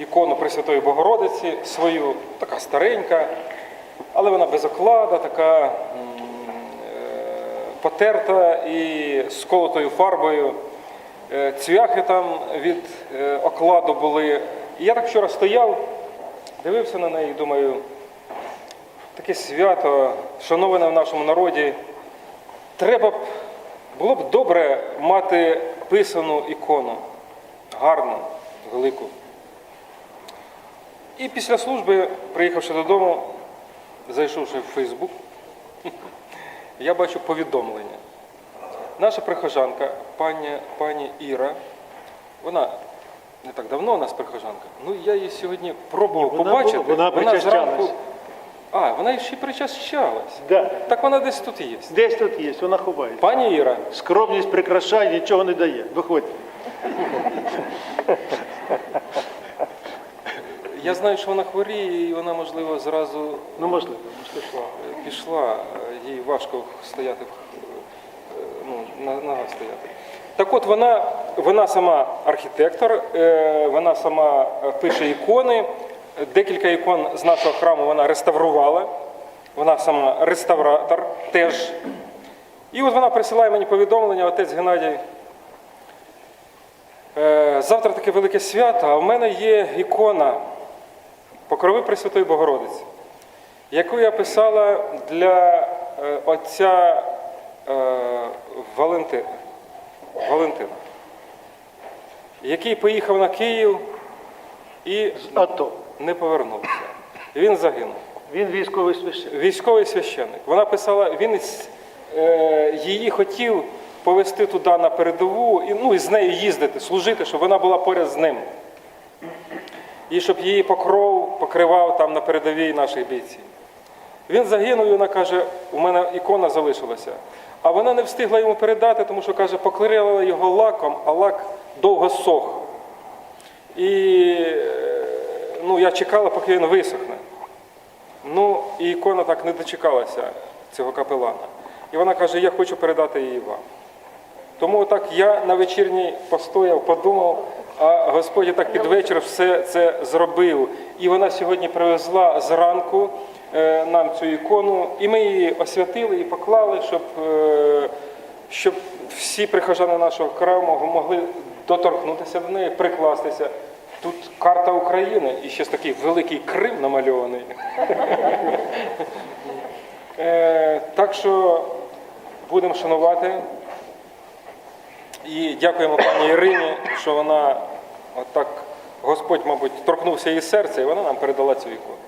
ікону Пресвятої Богородиці, свою, така старенька, але вона без оклада, така е, потерта і з колотою фарбою. Е, Цвяхи там від е, окладу були. І я так вчора стояв, дивився на неї думаю, таке свято, шановане в нашому народі. Треба б, було б добре мати писану ікону, гарну, велику. І після служби, приїхавши додому, зайшовши в Фейсбук, я бачу повідомлення. Наша прихожанка, пані, пані Іра, вона не так давно у нас прихожанка, ну я її сьогодні пробував Вона побачити. була- вона причащалась. А, вона ще й причащалась. Да. Так вона десь тут є. Десь тут є, вона ховається. Пані Іра, Скромність прикрашає, нічого не дає. Виходьте. Я знаю, що вона хворіє, і вона, можливо, зразу Ну, можливо, можливо. пішла. Пішла, е, їй важко стояти, е, ну, на ногах стояти. Так от вона, вона сама архітектор, е, вона сама пише ікони. Декілька ікон з нашого храму вона реставрувала. Вона сама реставратор теж. І от вона присилає мені повідомлення, отець Геннадій. Завтра таке велике свято, а в мене є ікона Покрови Пресвятої Богородиці яку я писала для е, отця е, Валенти, Валентина, який поїхав на Київ і АТО. не повернувся. Він загинув. Він військовий священник. Військовий священник. Вона писала, він е, її хотів повести туди на передову і, ну, і з нею їздити, служити, щоб вона була поряд з ним. І щоб її покров покривав там на передовій наших бійців. Він загинув, і вона каже, у мене ікона залишилася. А вона не встигла йому передати, тому що каже, поклеїла його лаком, а лак довго сох. І е, ну, я чекала, поки він висохне. Ну, і ікона так не дочекалася цього капелана. І вона каже, я хочу передати її вам. Тому так я на вечірній постояв, подумав, а Господь так під вечір все це зробив. І вона сьогодні привезла зранку е, нам цю ікону, і ми її освятили і поклали, щоб, е, щоб всі прихожани нашого храму могли доторкнутися до неї, прикластися. Тут карта України і ще такий великий Крим намальований. Е, Так що будемо шанувати. І дякуємо пані Ірині, що вона отак, Господь, мабуть, торкнувся її серця, і вона нам передала цю ікону.